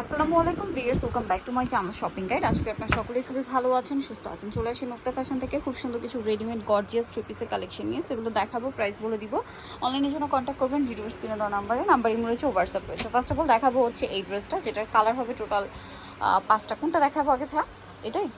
আসসালামু আলাইকুম viewers welcome back to my channel shopping guide আজকে আপনার সকলেই খুবই ভালো আছেন, সুস্থ আছেন। চলে আসেন মুক্তা ফ্যাশন থেকে। খুব সুন্দর কিছু রেডিমেড গর্জিয়াস পিসের কালেকশন নিয়ে। সেগুলো দেখাবো প্রাইস বলে দিব। অনলাইনের জন্য কন্ট্যাক্ট করবেন ভিডিওর স্ক্রিনে দেওয়া নাম্বারে নাম্বার ইমো রয়েছে হোয়াটসঅ্যাপ রয়েছে। ফার্স্ট অফ অল দেখাবো হচ্ছে এই ড্রেসটা যেটার কালার হবে টোটাল পাঁচটা। কোনটা দেখাবো আগে ভ্যা এটাই?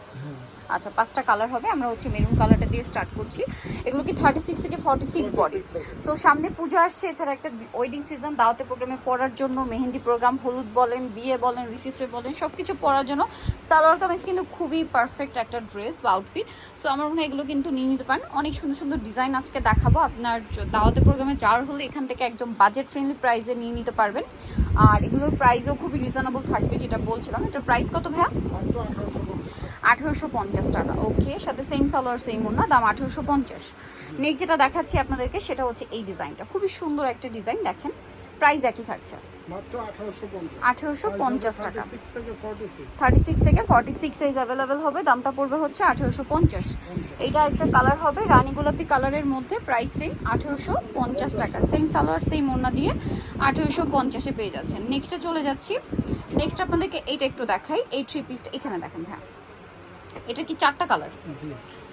আচ্ছা পাঁচটা কালার হবে। আমরা হচ্ছে মেরুন কালারটা দিয়ে স্টার্ট করছি। এগুলো কি থার্টি সিক্স থেকে ফর্টি সিক্স বডি তো সামনে পুজো আসছে। এছাড়া একটা ওয়েডিং সিজন দাওয়াতে প্রোগ্রামে পড়ার জন্য মেহেন্দি প্রোগ্রাম হলুদ বলেন বিয়ে বলেন রিসিপশন বলেন সব কিছু পড়ার জন্য। সালোয়ার কামিজ কিন্তু খুবই পারফেক্ট একটা ড্রেস বা আউটফিট সো আমার মনে হয় এগুলো কিন্তু নিয়ে নিতে পারেন। অনেক সুন্দর সুন্দর ডিজাইন আজকে দেখাবো। আপনার দাওয়াতে প্রোগ্রামে যাওয়ার হলে এখান থেকে একদম বাজেট ফ্রেন্ডলি প্রাইসে নিয়ে নিতে পারবেন। আর এগুলোর প্রাইসও খুবই রিজনেবল থাকবে যেটা বলছিলাম। এটার প্রাইস কত ভাইয়া? আঠেরোশো পঞ্চাশ। টাকা। ওকে সাথে সেম সালোয়ার সেম ওনা দাম আঠেরোশো পঞ্চাশ। নেক্সট যেটা দেখাচ্ছি আপনাদেরকে সেটা হচ্ছে এই ডিজাইনটা খুবই সুন্দর একটা ডিজাইন দেখেন। প্রাইস একই থাকছে। আঠারোশো পঞ্চাশ। পঞ্চাশ টাকা। থার্টি সিক্স থেকে ফর্টি সিক্স সাইজ অ্যাভেলেবেল হবে দামটা পড়বে হচ্ছে আঠেরোশো পঞ্চাশ। এইটা একটা কালার হবে রানী গোলাপি কালারের মধ্যে প্রাইস সেম আঠেরোশো পঞ্চাশ টাকা। সেম সালোয়ার সেম ওনা দিয়ে আঠেরোশো পঞ্চাশে পেয়ে যাচ্ছেন। নেক্সটে চলে যাচ্ছি। নেক্সট আপনাদেরকে এইটা একটু দেখাই এই থ্রি পিসটা এখানে দেখেন হ্যাঁ এটা কি চারটা কালার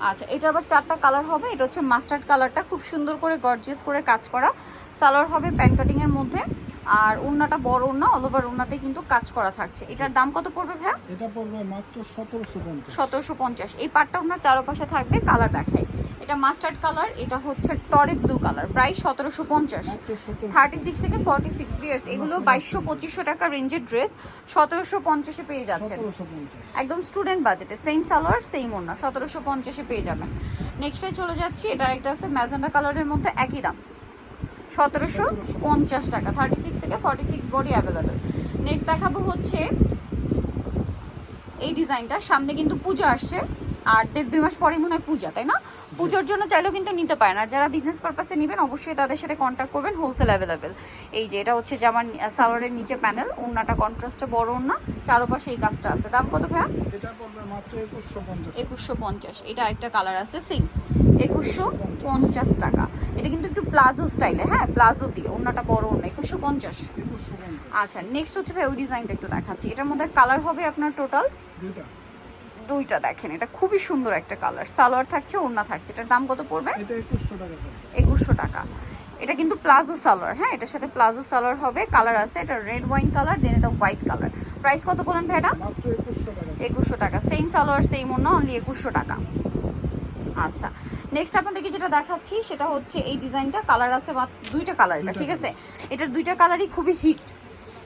আচ্ছা এটা আবার চারটা কালার হবে। এটা হচ্ছে মাস্টার্ড কালারটা খুব সুন্দর করে গর্জিয়াস করে কাজ করা। সালোয়ার হবে প্যান্ট কাটিংয়ের এর মধ্যে। আর ওড়নাটা বড় ওড়না অল ওভার ওড়নাতে কিন্তু কাজ করা থাকছে। এটার দাম কত পড়বে ভাইয়া? এটা পড়বে মাত্র সতেরোশো পঞ্চাশ। সতেরোশো পঞ্চাশ। এই পাটটা ওনার চারপাশে থাকবে কালার দেখাই। এটা মাস্টার্ড কালার এটা হচ্ছে টরে ব্লু কালার সতেরো থার্টি সিক্স থেকে ফর্টি সিক্স ইয়ার্স এগুলো বাইশশো পঁচিশশো টাকা রেঞ্জের ড্রেস সতেরোশো পঞ্চাশে পেয়ে যাচ্ছেন। একদম স্টুডেন্ট বাজেটে সেম সালোয়ার সেম ওড়না সতেরোশো পঞ্চাশে পেয়ে যাবেন। নেক্সটে চলে যাচ্ছি এটা একটা আছে ম্যাজেন্ডা কালারের মধ্যে একই দাম। সতেরোশো পঞ্চাশ টাকা থার্টি সিক্স থেকে forty six body available next দেখাবো হচ্ছে এই ডিজাইনটা সামনে কিন্তু পূজা আসছে, আর দেড় দুই মাস পরে মনে হয় পূজা, তাই না? পুজোর জন্য চাইলেও কিন্তু নিতে পারেন। আর যারা বিজনেস পারপাসে নেবেন অবশ্যই তাদের সাথে কন্ট্যাক্ট করবেন হোলসেল অ্যাভেলেবেল এই যে এটা হচ্ছে জামার সালোয়ারের নিচে প্যানেল ওড়নাটা কন্ট্রাস্টে বড় ওড়না চারপাশে এই কাজটা আছে। দাম কত ভাইয়া? একুশশো পঞ্চাশ। একুশশো পঞ্চাশ। এটা একটা কালার আছে সেম একুশশো পঞ্চাশ টাকা। এটা কিন্তু একটু প্লাজো স্টাইলে হ্যাঁ? প্লাজো দিয়ে ওড়নাটা বড় পঞ্চাশ। একুশশো পঞ্চাশ। আচ্ছা নেক্সট হচ্ছে ভাই ওই ডিজাইনটা একটু দেখাচ্ছি। এটার মধ্যে কালার হবে আপনার টোটাল দুইটা দেখেন এটা খুবই সুন্দর একটা কালার সালোয়ার থাকছে ওড়না থাকছে। এটার দাম কত পড়বে? একুশশো টাকা এটা কিন্তু প্লাজো সালোয়ার হ্যাঁ? এটার সাথে প্লাজো সালোয়ার হবে কালার আছে। এটা রেড ওয়াইন কালার দেন এটা হোয়াইট কালার প্রাইস কত বলেন ভাই এটা? মাত্র একুশশো টাকা। সেম সালোয়ার সেম ওনা অনলি একুশশো টাকা। আচ্ছা নেক্সট আপনাদেরকে যেটা দেখাচ্ছি সেটা হচ্ছে এই ডিজাইনটা কালার আছে মাত্র দুইটা কালার এটা ঠিক আছে? এটার দুইটা কালারই খুবই হিট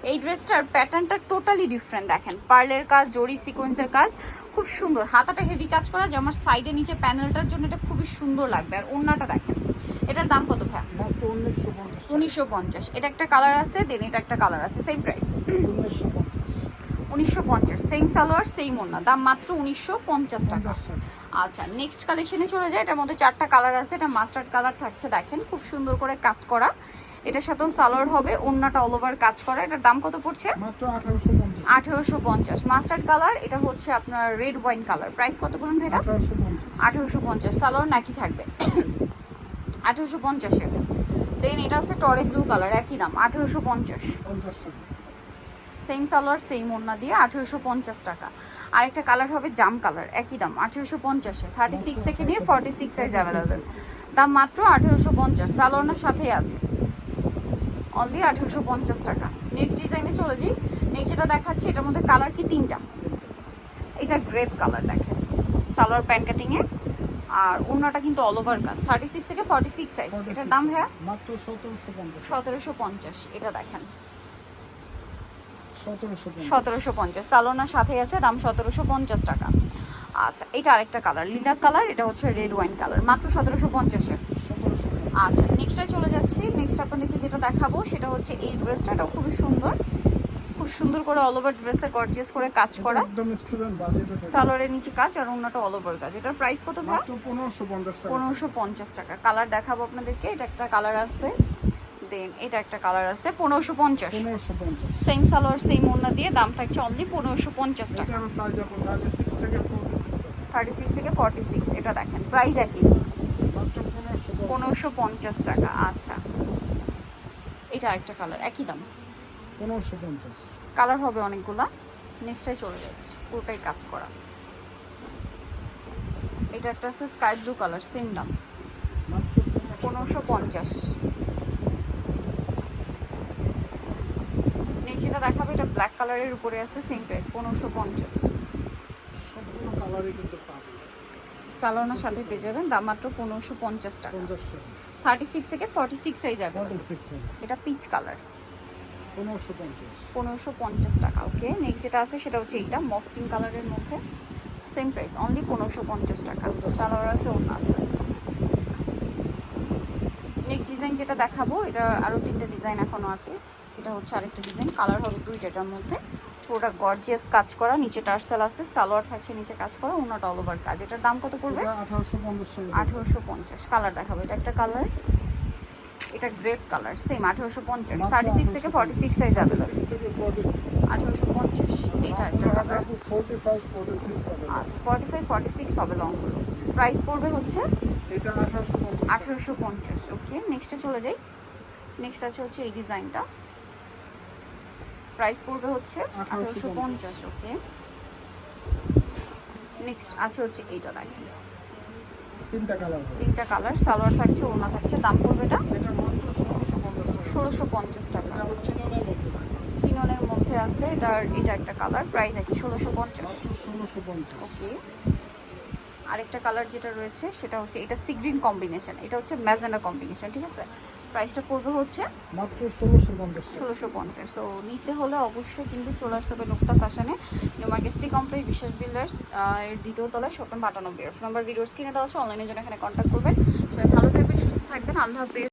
এই ড্রেসটার প্যাটার্নটা টোটালি ডিফারেন্ট দেখেন। পার্লের কাজ জরি সিকোয়েন্সের কাজ খুব সুন্দর। হাতাটা হেভি কাজ করা যে আমার সাইডে নিচে প্যানেলটার জন্য এটা খুবই সুন্দর লাগবে। আর ওড়নাটা দেখেন এটার দাম কত ভাই? উনিশশো পঞ্চাশ। এটা একটা কালার আছে দেন এটা একটা কালার আছে সেম প্রাইস উনিশশো পঞ্চাশ। সেম সালোয়ার সেম ওড়না। দাম মাত্র উনিশশো পঞ্চাশ টাকা। আচ্ছা নেক্সট কালেকশনে চলে যায় এটার মধ্যে চারটা কালার আছে এটা মাস্টার্ড কালার থাকছে দেখেন। খুব সুন্দর করে কাজ করা। এটার সাথেও সালোয়ার হবে ওড়নাটা অল ওভার কাজ করা। এটার দাম কত পড়ছে? মাত্র আঠারোশো পঞ্চাশ। মাস্টার্ড কালার এটা হচ্ছে আপনার রেড ওয়াইন কালার প্রাইস কত বলুন ভাই এটা আঠারোশো পঞ্চাশ। সালোয়ার নাকি থাকবে? আঠেরোশো পঞ্চাশে। দেন এটা হচ্ছে টরে ব্লু কালার একই দাম আঠেরোশো পঞ্চাশ। পঞ্চাশ সেম সালোয়ার সেম ওড়না দিয়ে আঠেরোশো পঞ্চাশ টাকা। আরেকটা কালার হবে জাম কালার একই দাম আঠেরোশো পঞ্চাশে। থার্টি সিক্স থেকে নিয়ে ফর্টি সিক্স সাইজ অ্যাভেলেবেল দাম মাত্র আঠেরোশো পঞ্চাশ। সালোয়ারনার সাথেই আছে। অনলি আঠেরোশো পঞ্চাশ টাকা। নেক্সট ডিজাইনে চলে যাই। নেক্সট যেটা দেখাচ্ছি এটার মধ্যে কালার কি? তিনটা। এটা গ্রেপ কালার দেখেন। সালোয়ার প্যান্ট কাটিংয়ে আর ওড়নাটা কিন্তু অল ওভার কাজ থার্টি সিক্স থেকে ফর্টি সিক্স সাইজ এটার দাম হ্যাঁ? মাত্র সতেরোশো পঞ্চাশ। সতেরোশো পঞ্চাশ। এটা দেখেন। সতেরোশো পঞ্চাশ। সালোনার সাথে আছে দাম সতেরোশো পঞ্চাশ টাকা। আচ্ছা এটা আরেকটা কালার লিলাক কালার এটা হচ্ছে রেড ওয়াইন কালার মাত্র সতেরোশো পঞ্চাশে। আচ্ছা নেক্সটে চলে যাচ্ছি। নেক্সট আপনাদেরকে যেটা দেখাবো সেটা হচ্ছে এই ড্রেসটা এটাও খুবই সুন্দর। খুব সুন্দর করে অল ওভার ড্রেসে গর্জিয়াস করে কাজ করা। সালোয়ারের নিচে কাজ আর অন্যটা অল ওভার কাজ। এটার প্রাইস কত ভাই? পনেরোশো পঞ্চাশ টাকা। কালার দেখাবো আপনাদেরকে। এটা একটা কালার আছে। দেন এটা একটা কালার আছে পনেরোশো পঞ্চাশ। সেম সালোয়ার সেম ওড়না দিয়ে দাম থাকছে অনলি পনেরোশো পঞ্চাশ টাকা। থার্টি সিক্স থেকে ফোর্টি সিক্স এটা দেখেন। প্রাইস একই। পনেরোশো পঞ্চাশ টাকা আচ্ছা। এটা একটা কালার একই দাম? পনেরোশো পঞ্চাশ। কালার হবে অনেকগুলা। নেক্সটটাই চলে যাচ্ছে পুরোটাই কাজ করা। এটা একটা আছে স্কাই ব্লু কালার সেম দাম। পনেরোশো পঞ্চাশ। নিচেটা দেখাবে এটা ব্ল্যাক কালারের উপরে আছে সেম প্রাইস পনেরোশো পঞ্চাশ। সবগুলো কালারই কিন্তু সালোনার সাথে পেয়ে যাবেন দাম মাত্র পনেরোশো পঞ্চাশ টাকা। থার্টি সিক্স থেকে ফর্টি সিক্স সাইজ যাবে। এটা পিচ কালার পনেরোশো পঞ্চাশ। টাকা ওকে নেক্সট যেটা আছে সেটা হচ্ছে এইটা মফ পিঙ্ক কালারের মধ্যে। সেম প্রাইস অনলি পনেরোশো পঞ্চাশ টাকা। সালোয়ার আছে ওনা আছে। নেক্সট ডিজাইন যেটা দেখাবো এটা আরও তিনটে ডিজাইন এখনও আছে। এটা হচ্ছে আরেকটা ডিজাইন কালার হবে দুইটাটার মধ্যে। পুরোটা গর্জিয়াস কাজ করা নিচে টার্সেল আছে সালোয়ার থাকছে নিচে কাজ করা ওনাটা অল ওভার কাজ। এটার দাম কত পড়বে? আঠারোশো পঞ্চাশ কালার দেখাবো এটা একটা কালার এটা গ্রেপ কালার সেম আঠেরোশো পঞ্চাশ। থার্টি সিক্স থেকে ফর্টি সিক্স সাইজ অ্যাভেলেবল আঠেরোশো পঞ্চাশ এটা একটা কালার আচ্ছা ফর্টি ফাইভ ফর্টি সিক্স হবে লংগুলো প্রাইস পড়বে হচ্ছে আঠেরোশো পঞ্চাশ। ওকে নেক্সটে চলে যাই। নেক্সট আছে হচ্ছে এই ডিজাইনটা প্রাইস পড়বে হচ্ছে আঠেরোশো পঞ্চাশ ওকে নেক্সট আছে হচ্ছে এইটা দেখেন। তিনটা কালার তিনটা কালার সালোয়ার থাকছে ওনা থাকছে দাম পড়বে এটা এটা ষোলোশো পঞ্চাশ টাকা। ষোলোশো পঞ্চাশ টাকা। এটা হচ্ছে চিননের মধ্যে। আছে এটার এটা একটা কালার প্রাইস একই পঞ্চাশ। মাত্র ষোলোশো পঞ্চাশ। ওকে আরেকটা কালার যেটা রয়েছে সেটা হচ্ছে এটা সি গ্রিন কম্বিনেশন এটা হচ্ছে ম্যাজেন্ডা কম্বিনেশন ঠিক আছে? প্রাইসটা পড়বে হচ্ছে মাত্র ষোলোশো পঞ্চাশ ষোলোশো পঞ্চাশ। সো নিতে হলে অবশ্যই কিন্তু চলে আসতে হবে নোক্তা ফ্যাশনে নিউ মার্কেট সিটি কমপ্লেক্স বিশেষ বিল্ডার্স এর দ্বিতীয় তলায় শপিং বাটানব্বই আটানব্বই। নাম্বার ভিডিওর স্ক্রিনে দেওয়া আছে অনলাইনে জন্য এখানে কন্ট্যাক্ট করবেন। সবাই ভালো থাকবেন সুস্থ থাকবেন। আল্লাহ হাফেজ।